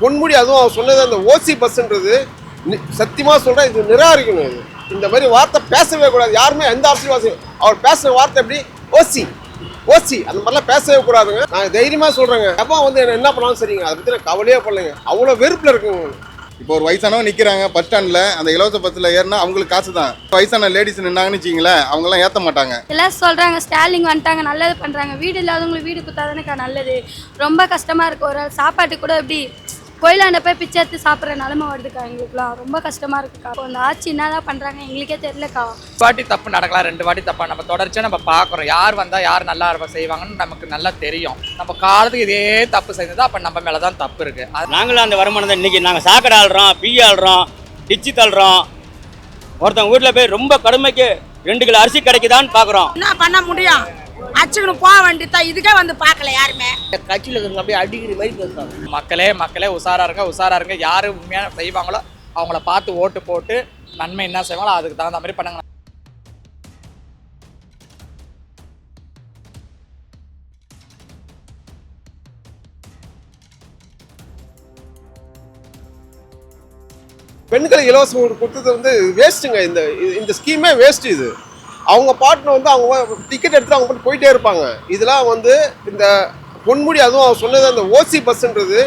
பொன்முடி அதுவும் அவர் சொன்னது அந்த ஓசி பஸ்ன்றது சத்தியமாக சொல்கிறேன் இது நிராகரிக்கணும் இது. இந்த மாதிரி வார்த்தை பேசவே கூடாது. யாருமே எந்த அரசியல்வாசியும் அவர் பேசுகிற வார்த்தை எப்படி? ஓசி. ஓசி. அந்த மாதிரிலாம் பேசவே கூடாதுங்க. நான் தைரியமாக சொல்கிறேங்க எப்போ வந்து என்ன என்ன பண்ணாலும் சரிங்க. அதை பற்றி நான் கவலையே பண்ணலைங்க அவ்வளோ வெறுப்பில் இருக்குங்க இப்போ ஒரு வயசானவங்க நிற்கிறாங்க பஸ் ஸ்டாண்டில் அந்த இலவச பஸ்ஸில் ஏறினா அவங்களுக்கு காசு தான் வயசான லேடிஸ் நின்னாங்கன்னு வச்சிங்களேன் அவங்களாம் ஏற்ற மாட்டாங்க. எல்லாம் சொல்கிறாங்க ஸ்டாலிங் வந்துட்டாங்க நல்லது பண்ணுறாங்க வீடு இல்லாதவங்களுக்கு வீடு கொடுத்தாதானேக்கா நல்லது. ரொம்ப கஷ்டமாக இருக்குது ஒரு ஆள் சாப்பாட்டு கூட எப்படி கோயிலாண்ட போய் பிச்சை எடுத்து சாப்பிட்ற நிலமை வருதுக்கா எங்களுக்குலாம் ரொம்ப கஷ்டமாக இருக்குக்கா. இப்போ அந்த ஆட்சி என்னதான் பண்ணுறாங்க எங்களுக்கே தெரியலக்கா. வாட்டி தப்பு நடக்கலாம் ரெண்டு வாட்டி தப்பா. நம்ம தொடர்ச்சியாக நம்ம பார்க்குறோம். யார் வந்தால் யார் நல்லா இருப்ப செய்வாங்கன்னு நமக்கு நல்லா தெரியும். நம்ம காலத்துக்கு இதே தப்பு செஞ்சது அப்போ நம்ம மேலே தான் தப்பு இருக்குது அது நாங்களும் அந்த வருமானத்தை இன்னைக்கு நாங்கள் சாக்கடை ஆள்றோம் பீ ஆள்றோம் டிச்சு தள்ளுறோம். ஒருத்தவங்க வீட்டில் போய் ரொம்ப கடுமைக்கு ரெண்டு கிலோ அரிசி கிடைக்குதான்னு பார்க்குறோம். என்ன பண்ண முடியும்? அச்சுக்கணும் போக வேண்டியதான் இதுக்கே வந்து பார்க்கல யாருமே. கட்சியில் இருக்கிறவங்க அப்படியே அடிக்கிற மாதிரி பேசுறாங்க. மக்களே மக்களே உஷாரா இருங்க உஷாரா இருங்க. யார் உண்மையான செய்வாங்களோ அவங்கள பார்த்து ஓட்டு போட்டு நன்மை என்ன செய்வாங்களோ அதுக்கு தகுந்த மாதிரி பண்ணுங்க. பெண்களுக்கு இலவசம் கொடு- கொடுத்தது வந்து வேஸ்ட்டுங்க இந்த இது- இந்த ஸ்கீமே வேஸ்ட் இது. அவங்க பாட்டுன்னு வந்து அவங்க டிக்கெட் எடுத்து அவங்க பாட்டு போயிட்டே இருப்பாங்க. இதெல்லாம் வந்து இந்த பொன்முடி அதுவும் அவர் சொன்னது அந்த ஓசி பஸ்ன்றது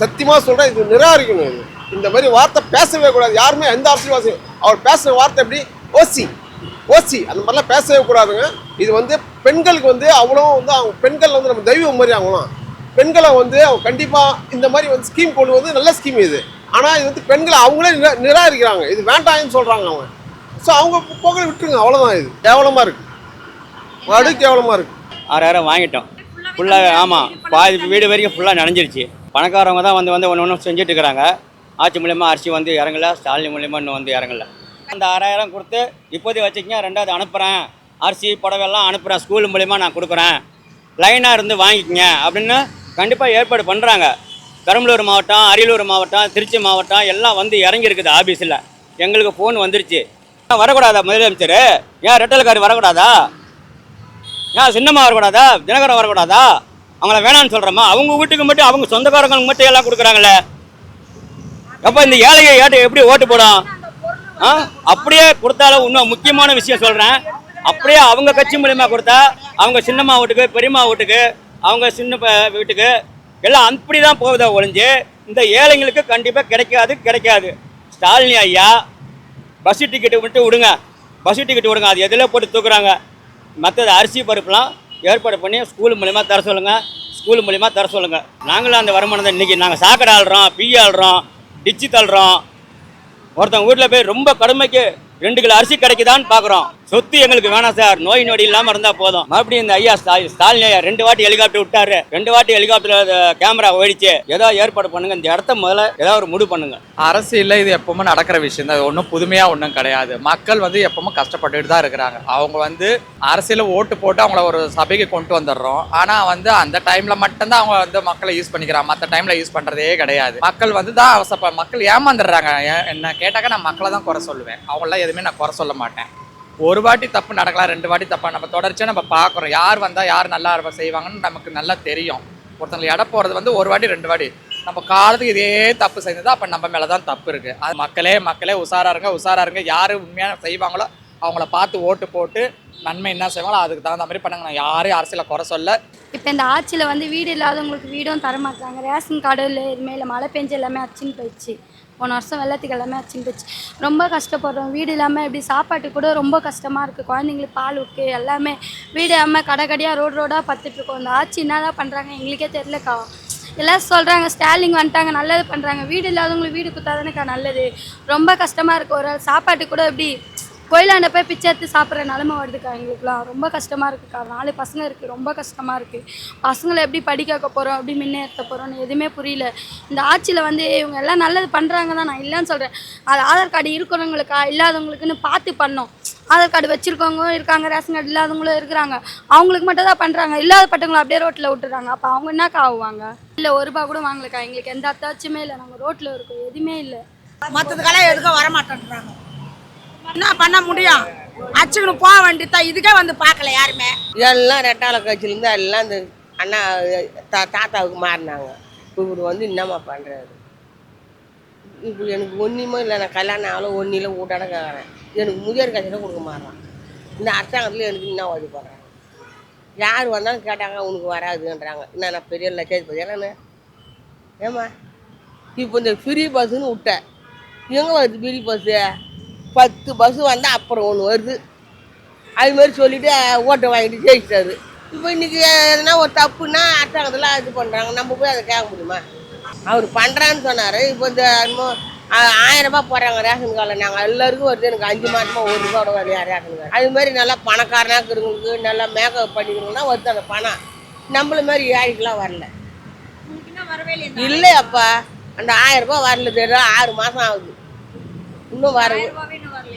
சத்தியமாக சொல்கிறேன் இது நிராகரிக்கணும் இது. இந்த மாதிரி வார்த்தை பேசவே கூடாது. யாருமே எந்த அரசியல்வாசியும் அவர் பேசுகிற வார்த்தை எப்படி? ஓசி ஓசி அந்த மாதிரிலாம் பேசவே கூடாதுங்க. இது வந்து பெண்களுக்கு வந்து அவ்வளோ வந்து அவங்க பெண்கள் வந்து நம்ம தெய்வம் மாதிரி ஆகணும். பெண்களை வந்து அவங்க கண்டிப்பாக இந்த மாதிரி வந்து ஸ்கீம் கொண்டு வந்து நல்ல ஸ்கீம் இது. ஆனால் இது வந்து பெண்களை அவங்களே நிரா நிராகரிக்கிறாங்க. இது வேண்டாம்னு சொல்கிறாங்க அவங்க. ஸோ அவங்க போக விட்டுருங்க. அவ்வளோதான் இது. கேவலமாக இருக்குது படு கேவலமாக இருக்குது ஆறாயிரம் வாங்கிட்டோம். ஃபுல்லாக ஆமாம் பாதி வீடு வரைக்கும் ஃபுல்லாக நனைஞ்சிருச்சு. பணக்காரவங்க தான் வந்து வந்து ஒன்று ஒன்று செஞ்சுட்டு இருக்கிறாங்க. ஆட்சி மூலியமாக அரிசி வந்து இறங்கல ஸ்டாலின் மூலியமாக இன்னும் வந்து இறங்கல. அந்த ஆறாயிரம் கொடுத்து இப்போதைக்கு வச்சுக்கங்க ரெண்டாவது அனுப்புகிறேன் அரிசி புடவையெல்லாம் அனுப்புகிறேன் ஸ்கூல் மூலியமாக நான் கொடுக்குறேன். லைனாக இருந்து வாங்கிக்கங்க அப்படின்னு கண்டிப்பாக ஏற்பாடு பண்ணுறாங்க பெரம்பலூர் மாவட்டம் அரியலூர் மாவட்டம் திருச்சி மாவட்டம் எல்லாம் வந்து இறங்கியிருக்குது ஆஃபீஸில் எங்களுக்கு ஃபோன் வந்துருச்சு. வரக்கூடாதா முதலமைச்சர்? ஏன் ரெட்டல்காரி வரக்கூடாதா? ஏன் சின்னம்மா வரக்கூடாதா? தினகரன் வரக்கூடாதா? அவங்கள வேணாம்னு சொல்கிறோமா அவங்க வீட்டுக்கு மட்டும் அவங்க சொந்தக்காரங்களுக்கு மட்டும் எல்லாம் கொடுக்குறாங்களே அப்போ இந்த ஏழையை ஏட்டை எப்படி ஓட்டு போடும்? ஆ? அப்படியே கொடுத்தாலும் இன்னும் முக்கியமான விஷயம் சொல்கிறேன் அப்படியே அவங்க கட்சி மூலியமாக கொடுத்தா அவங்க சின்னம்மா வீட்டுக்கு பெரியம்மா வீட்டுக்கு அவங்க சின்ன வீட்டுக்கு எல்லாம் அப்படி தான் போகுதா ஒழிஞ்சு இந்த ஏழைங்களுக்கு கண்டிப்பாக கிடைக்காது கிடைக்காது. ஸ்டாலினி ஐயா பஸ் டிக்கெட்டு மட்டும் விடுங்க. பஸ் டிக்கெட் விடுங்க. அது எதில் போட்டு தூக்குறாங்க? மற்றது அரிசி பருப்புலாம் ஏற்பாடு பண்ணி ஸ்கூல் மூலிமா தர சொல்லுங்கள் ஸ்கூல் மூலிமா தர சொல்லுங்கள் நாங்களும் அந்த வருமானத்தை இன்றைக்கி நாங்கள் சாக்கடை ஆள்றோம் பி ஆள்றோம் டிச்சு தள்ளுறோம். ஒருத்தவங்க வீட்டில் போய் ரொம்ப கடுமைக்கு ரெண்டு கிலோ அரிசி கிடைக்குதான்னு பார்க்குறோம் சொத்து எங்களுக்கு வேணாம் சார். நோய் நொடி இல்லாமல் இருந்தால் போதும். மறுபடியும் இந்த ஐயா ஸ்டாலின் ஐயா ரெண்டு வாட்டி ஹெலிகாப்டர் விட்டாரு. ரெண்டு வாட்டி ஹெலிகாப்டர் கேமரா ஓடிச்சு. ஏதோ ஏற்பாடு பண்ணுங்க. இந்த இடத்த முதல்ல ஏதாவது ஒரு முடிவு பண்ணுங்க. அரசியலில் இது எப்பவுமே நடக்கிற விஷயம் தான். ஒன்றும் புதுமையாக ஒன்றும் கிடையாது. மக்கள் வந்து எப்பவுமே கஷ்டப்பட்டுட்டு தான் இருக்கிறாங்க. அவங்க வந்து அரசியலில் ஓட்டு போட்டு அவங்கள ஒரு சபைக்கு கொண்டு வந்துடுறோம். ஆனால் வந்து அந்த டைமில் மட்டும்தான் அவங்க வந்து மக்களை யூஸ் பண்ணிக்கிறாங்க. மற்ற டைமில் யூஸ் பண்ணுறதே கிடையாது. மக்கள் வந்து தான் அவசப்ப மக்கள் ஏமாந்துடுறாங்க. ஏன் என்ன கேட்டாக்க நான் மக்களை தான் குறை சொல்லுவேன். அவங்களாம் எதுவுமே நான் குறை சொல்ல மாட்டேன். ஒரு வாட்டி தப்பு நடக்கலாம் ரெண்டு வாட்டி தப்பா நம்ம தொடர்ச்சியாக நம்ம பார்க்குறோம். யார் வந்தால் யார் நல்லா இருப்ப செய்வாங்கன்னு நமக்கு நல்லா தெரியும். ஒருத்தங்களை இட போகிறது வந்து ஒரு வாட்டி ரெண்டு வாட்டி. நம்ம காலத்துக்கு இதே தப்பு செஞ்சது அப்போ நம்ம மேலே தான் தப்பு இருக்குது அது மக்களே மக்களே உஷாராக இருங்க உஷாராக இருங்க. யார் உண்மையாக செய்வாங்களோ அவங்கள பார்த்து ஓட்டு போட்டு நன்மை என்ன செய்வாங்களோ அதுக்கு தகுந்த மாதிரி பண்ணுங்க. நான் யாரும் அரசியலை குறை சொல்ல. இப்போ இந்த ஆட்சியில் வந்து வீடு இல்லாதவங்களுக்கு வீடும் தர மாட்டாங்க ரேஷன் கார்டு இல்லை எதுவுமே இல்லை மழை பெஞ்சு எல்லாமே அச்சின்னு போயிடுச்சு. போன வருஷம் வெள்ளத்துக்கு எல்லாமே அச்சின்னு ரொம்ப கஷ்டப்படுறோம். வீடு இல்லாமல் இப்படி சாப்பாட்டு கூட ரொம்ப கஷ்டமாக இருக்குது குழந்தைங்களுக்கு பால் ஊக்கு எல்லாமே வீடு இல்லாமல் கடை கடையாக ரோடு ரோடாக பார்த்துட்ருக்கோம் இந்த ஆட்சி என்னதான் பண்ணுறாங்க எங்களுக்கே தெரிலக்கா எல்லாம் சொல்கிறாங்க ஸ்டாலிங் வந்துட்டாங்க நல்லது பண்ணுறாங்க வீடு இல்லாதவங்களுக்கு வீடு கொடுத்தாதானேக்கா நல்லது. ரொம்ப கஷ்டமாக இருக்குது ஒரு சாப்பாட்டு கூட எப்படி கோயிலாண்ட போய் பிச்சை எடுத்து சாப்பிட்ற நிலமை வருதுக்கா எங்களுக்குலாம். ரொம்ப கஷ்டமாக இருக்குக்கா நாலு பசங்க இருக்குது ரொம்ப கஷ்டமாக இருக்குது பசங்களை எப்படி படிக்க வைக்க போகிறோம் எப்படி முன்னேற்ற போகிறோம்னு எதுவுமே புரியல. இந்த ஆட்சியில் வந்து இவங்க எல்லாம் நல்லது பண்ணுறாங்க தான் நான் இல்லைன்னு சொல்கிறேன் அது ஆதார் கார்டு இருக்கிறவங்களுக்கா இல்லாதவங்களுக்குன்னு பார்த்து பண்ணோம். ஆதார் கார்டு வச்சுருக்கவங்க இருக்காங்க. ரேஷன் கார்டு இல்லாதவங்களும் இருக்கிறாங்க. அவங்களுக்கு மட்டும் தான் பண்ணுறாங்க இல்லாதப்பட்டவங்களை அப்படியே ரோட்டில் விட்டுறாங்க. அப்போ அவங்க என்னக்கா ஆகுவாங்க? இல்லை ஒரு ரூபா கூட வாங்கலக்கா. எங்களுக்கு எந்த அத்தாச்சுமே இல்லை. நாங்கள் ரோட்டில் இருக்கோம். எதுவுமே இல்லை. மற்றதுக்கெல்லாம் எதுக்கும் வர மாட்டேன்றாங்க என்ன பண்ண முடியும்? அச்சுக்கணும் போக வேண்டியதான் இதுக்கே வந்து பார்க்கல யாருமே. எல்லாம் ரெட்டால கட்சியிலேருந்து எல்லாம் இந்த அண்ணா தா தாத்தாவுக்கு மாறினாங்க. இவர் வந்து என்னம்மா பண்ணுறாரு இப்போ எனக்கு ஒன்றுமே இல்லை. நான் கல்யாணம் ஆகல ஒன்றில் ஊட்டாட கேட்குறேன் எனக்கு முதியோர் கட்சியில் கொடுக்க மாட்டான் இந்த அரசாங்கத்தில் எனக்கு என்ன வழி பண்ணுறாங்க யார் வந்தாலும் கேட்டாங்க உனக்கு வராதுன்றாங்க. என்ன நான் பெரிய லட்சாதிபதி நான் ஏம்மா? இப்போ இந்த ஃப்ரீ பஸ்ஸுன்னு விட்டேன். எங்கே வருது ஃப்ரீ பஸ்ஸு பத்து பஸ்ஸு வந்தால் அப்புறம் ஒன்று வருது. அது மாதிரி சொல்லிட்டு ஓட்டை வாங்கிட்டு ஜெயிச்சிட்டாரு இப்போ இன்னைக்கு எதனா ஒரு தப்புன்னா அரசாங்கத்தில் இது பண்ணுறாங்க நம்ம போய் அதை கேட்க முடியுமா? அவர் பண்ணுறான்னு சொன்னார். இப்போ இந்த ஆயிரம் ரூபாய் போடுறாங்க ரேஷன் கார்டில். நாங்கள் எல்லாருக்கும் வருது. எனக்கு அஞ்சு மாதமாக ஒரு ரூபா கூட வரலையா ரேஷன் கார்டு? அது மாதிரி நல்லா பணக்காரனாக இருக்கிறவங்களுக்கு நல்லா மேக்கப் பண்ணிக்கிறவங்கன்னா வருது அந்த பணம். நம்மள மாதிரி ஏழைக்கெலாம் வரல. இல்லையாப்பா. அந்த ஆயிரம் ரூபாய் வரல. தெரியும் ஆறு மாதம் ஆகுது. இன்னும் வர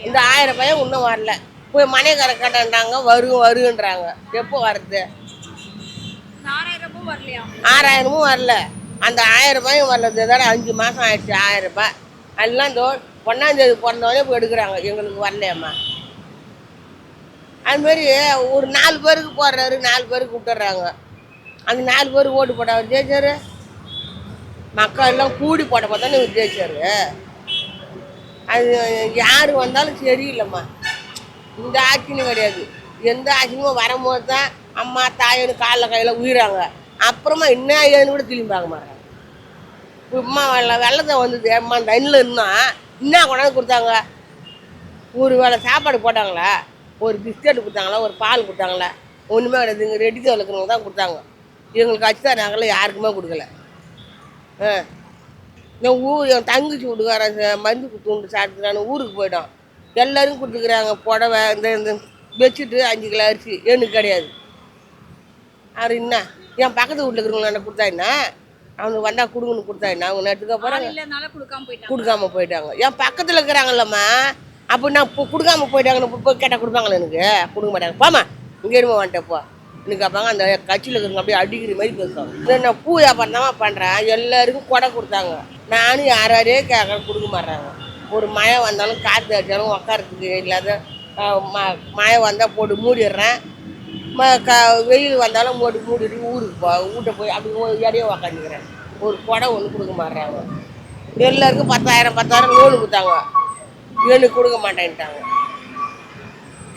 இந்த ஆயிரம் ரூபாயும் இன்னும் வரல. போய் மனைக்கார கேட்டாங்க வரும் வருன்றாங்க எப்போ வருது ஆறாயிரமும் வரல. அந்த ஆயிரம் ரூபாயும் வரல தானே அஞ்சு மாதம் ஆயிடுச்சு ஆயிரம் ரூபாய் எல்லாம் இந்த ஒன்றாந்தேதி பிறந்தவொடனே போய் எடுக்கிறாங்க எங்களுக்கு வரலையாம்மா. அது மாதிரி ஒரு நாலு பேருக்கு போடுறாரு நாலு பேருக்கு விட்டுறாங்க. அந்த நாலு பேருக்கு ஓட்டு போட அவர் ஜெயிச்சாரு? மக்கள் எல்லாம் கூடி போட்ட பார்த்தானே இவர் ஜெயிச்சாரு. அது யார் வந்தாலும் சரியில்லைம்மா. இந்த ஆட்சின்னு கிடையாது. எந்த ஆட்சியும் வரும்போது தான் அம்மா தாயன்னு காலில் கையில் உயிராங்க. அப்புறமா என்ன ஏன்னு கூட திரும்பி பார்க்க மாட்டாங்க. அம்மா வெள்ள வெள்ளத்தை வந்தது அம்மா தண்ணில் இருந்தால் என்ன கொண்டாந்து கொடுத்தாங்க? ஒரு வேளை சாப்பாடு போட்டாங்களா? ஒரு பிஸ்கட் கொடுத்தாங்களா? ஒரு பால் கொடுத்தாங்களா? ஒன்றுமே கிடையாது. இங்கே ரெடி இருக்கிறவங்க தான் கொடுத்தாங்க. எங்களுக்கு அச்சு நாங்களாம் யாருக்குமே கொடுக்கல. ஆ. என் ஊர் என் தங்கச்சி வீட்டுக்காரன் ச- மருந்து குத்துண்டு சாப்பிட்டுக்கிறான்னு ஊருக்கு போயிட்டோம் எல்லாரும் கொடுத்துக்கிறாங்க புடவை இந்த இந்த பெட்ஷீட்டு அஞ்சு கிலோ அரிசி. எனக்கு கிடையாது. அவர் என்ன? என் பக்கத்து வீட்டில் இருக்கிறவங்க கொடுத்தா என்ன? அவனுக்கு வந்தால் கொடுங்கன்னு கொடுத்தா என்ன? அவங்க நட்டுக்க போகிறாங்க கொடுக்காம போயிட்டாங்க. என் பக்கத்தில் இருக்கிறாங்கல்லம்மா. அப்போ நான் இப்போ கொடுக்காம போயிட்டாங்கன்னு போய் கேட்டால் கொடுப்பாங்களா எனக்கு? கொடுக்க மாட்டாங்க. போமா இங்கே எடுமா வந்துட்டப்போ இன்னும் கேட்பாங்க அந்த கட்சியில் இருக்கிறவங்க அப்படியே அடிக்கிற மாதிரி பேசுவாங்க. நான் பூ வியாபாரம் தான் பண்ணுறேன் எல்லாருக்கும் கொடை கொடுத்தாங்க. நானும் யாராரே கேட்க கொடுக்க மாட்றாங்க. ஒரு மழை வந்தாலும் காற்று அடித்தாலும் உக்காரத்துக்கு இல்லாத ம- மழை வந்தால் போட்டு மூடிடுறேன். ம க வெயில் வந்தாலும் போட்டு மூடிட்டு ஊருக்கு போ வீட்டை போய் அப்படி இடையே உக்காந்துக்கிறேன். ஒரு கொடை ஒன்று கொடுக்க மாட்றாங்க. எல்லாருக்கும் பத்தாயிரம் பத்தாயிரம் லோனு கொடுத்தாங்க. எனக்கு கொடுக்க மாட்டேன்ட்டாங்க.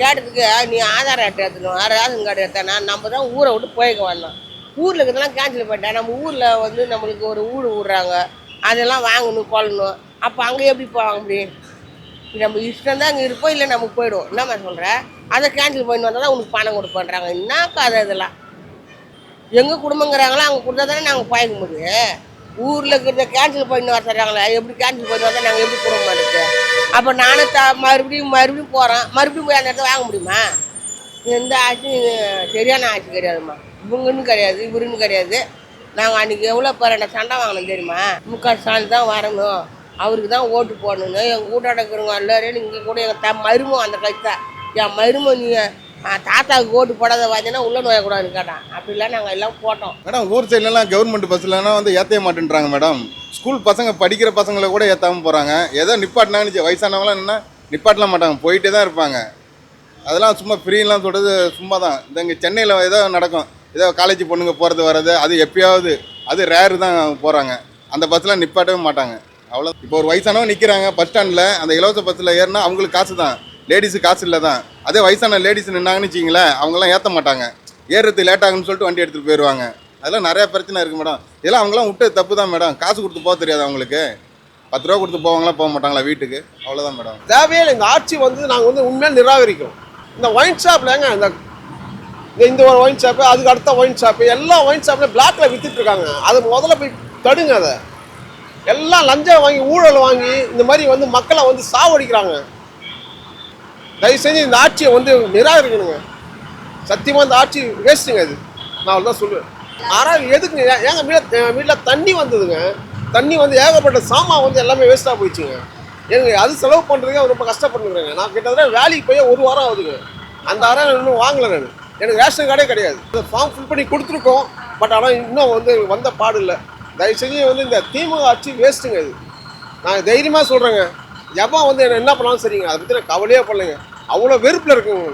கேட்டதுக்கு நீ ஆதார் அட்டை எடுத்துக்கணும். ரேஷன் கார்டு எடுத்தானா நம்ம தான் ஊரை விட்டு போய்க்க வரலாம் ஊரில் இருக்கிறதெல்லாம் கேன்சல் பண்ணிட்டேன். நம்ம ஊரில் வந்து நம்மளுக்கு ஒரு ஊடு விடுறாங்க அதெல்லாம் வாங்கணும் கொள்ளணும். அப்போ அங்கே எப்படி போவாங்க முடியும்? நம்ம இஷ்டம் தான் அங்கே இருப்போம் இல்லை நம்ம போயிடுவோம். என்னம்மா சொல்கிற அதை கேன்சல் பண்ணி வந்தால் தான் உனக்கு பணம் கொடுப்பேன்றாங்க. என்ன கதை இதெல்லாம்? எங்கள் குடும்பங்கிறாங்களோ அவங்க கொடுத்தா தானே நாங்கள் பயக்க முடியும். ஊரில் இருக்கிறத கேன்சல் பண்ணி வர சொல்கிறாங்களே எப்படி கேன்சல் பண்ணி வந்தால் நாங்கள் எப்படி குடும்பம் எடுத்து அப்போ நானும் த மறுபடியும் மறுபடியும் போகிறோம் மறுபடியும் போய் அந்த இடத்துல வாங்க முடியுமா? எந்த ஆட்சி சரியான ஆட்சி கிடையாதும்மா. இவங்கன்னு கிடையாது இவருன்னு கிடையாது. நாங்கள் அன்றைக்கி எவ்வளோ பேர் சண்டை வாங்கினோம் தெரியுமா? முக்கால் ஸ்டாலின் தான் வரணும். அவருக்கு தான் ஓட்டு போடணும்னு. எங்கள் கூட்டாட இருக்கிறவங்க எல்லாரும் இங்கே கூட எங்கள் த மருமம் அந்த கட்சி தான் என் மருமம் நீங்கள் தாத்தாவுக்கு ஓட்டு போடாத பார்த்தீங்கன்னா உள்ள நோயக்கூடாதுன்னு கேட்டான். அப்படிலாம் நாங்கள் எல்லாம் போட்டோம். மேடம் ஊர் சைட்லலாம் கவர்மெண்ட் பஸ்லலாம் வந்து ஏற்றவே மாட்டேன்றாங்க மேடம். ஸ்கூல் பசங்க படிக்கிற பசங்களை கூட ஏற்றாமல் போகிறாங்க ஏதோ நிப்பாட்டினாங்கன்னு வயசானவங்களாம் என்ன நிப்பாட்டலாம் மாட்டாங்க போயிட்டே தான் இருப்பாங்க. அதெல்லாம் சும்மா ஃப்ரீலாம் சொல்கிறது சும்மா தான் இந்த இங்கே சென்னையில் ஏதோ நடக்கும். ஏதோ காலேஜ் பொண்ணுங்க போகிறது வர்றது அது எப்பயாவது அது ரேரு தான் போகிறாங்க அந்த பஸ்ஸில் நிப்பாட்டவே மாட்டாங்க. அவ்வளோ இப்போ ஒரு வயசானவங்க நிற்கிறாங்க பஸ் ஸ்டாண்டில் அந்த இலவச பஸ்ஸில் ஏறினா அவங்களுக்கு காசு தான் லேடிஸு காசு இல்லை தான். அதே வயசான லேடிஸ் நின்னாங்கன்னு வச்சிங்களேன் அவங்களாம் ஏற்ற மாட்டாங்க. ஏறுறது லேட் ஆகுன்னு சொல்லிட்டு வண்டி எடுத்துகிட்டு போயிடுவாங்க அதெல்லாம் நிறையா பிரச்சனை இருக்குது மேடம். இதெல்லாம் அவங்களாம் விட்டு தப்பு தான் மேடம். காசு கொடுத்து போக தெரியாது அவங்களுக்கு. பத்து ரூபா கொடுத்து போவாங்களா போக மாட்டாங்களா வீட்டுக்கு? அவ்வளோதான் மேடம். தேவையில்லை எங்கள் இந்த ஆட்சி வந்து நாங்கள் வந்து உண்மையாக நிராகரிக்கிறோம். இந்த ஒயின் ஷாப்பில் ஏங்க இந்த இந்த- இந்த ஒரு ஒயின் ஷாப்பு அதுக்கு அடுத்த ஒயின் ஷாப்பு எல்லா ஒயின் ஷாப்லையும் பிளாக்ல வித்துட்டு இருக்காங்க. அது முதல்ல போய் தடுங்க அதை. எல்லாம் லஞ்சம் வாங்கி ஊழல் வாங்கி இந்த மாதிரி வந்து மக்களை வந்து சாவடிக்கிறாங்க. தயவு செஞ்சு இந்த ஆட்சியை வந்து நிராகரிக்கணுங்க. சத்தியமாக இந்த ஆட்சி வேஸ்ட்டுங்க அது நான் தான் சொல்லுவேன். ஆனால் எதுக்குங்க ஏ- ஏங்க வீட்டில் வீட்டில் தண்ணி வந்ததுங்க. தண்ணி வந்து ஏகப்பட்ட சாமான் வந்து எல்லாமே வேஸ்ட்டாக போயிடுச்சுங்க. எனக்கு அது செலவு பண்ணுறதுக்கு ரொம்ப கஷ்டப்பட்டுருக்குறேங்க நான் கிட்டத்தட்ட வேலைக்கு போய் ஒரு வாரம் ஆகுதுங்க. அந்த வாரம் இன்னும் வாங்கலை நான். எனக்கு ரேஷன் கார்டே கிடையாது. இந்த ஃபார்ம் ஃபில் பண்ணி கொடுத்துருக்கோம். பட் ஆனால் இன்னும் வந்து வந்த பாடு இல்லை. தயவு செஞ்சு வந்து இந்த திமுக ஆட்சி வேஸ்ட்டுங்க இது. நான் தைரியமாக சொல்கிறேங்க எவன் வந்து என்ன என்ன பண்ணாலும் சரிங்க. அதை பற்றி நான் கவலையே பண்ணலைங்க அவ்வளோ வெறுப்பில் இருக்கும்.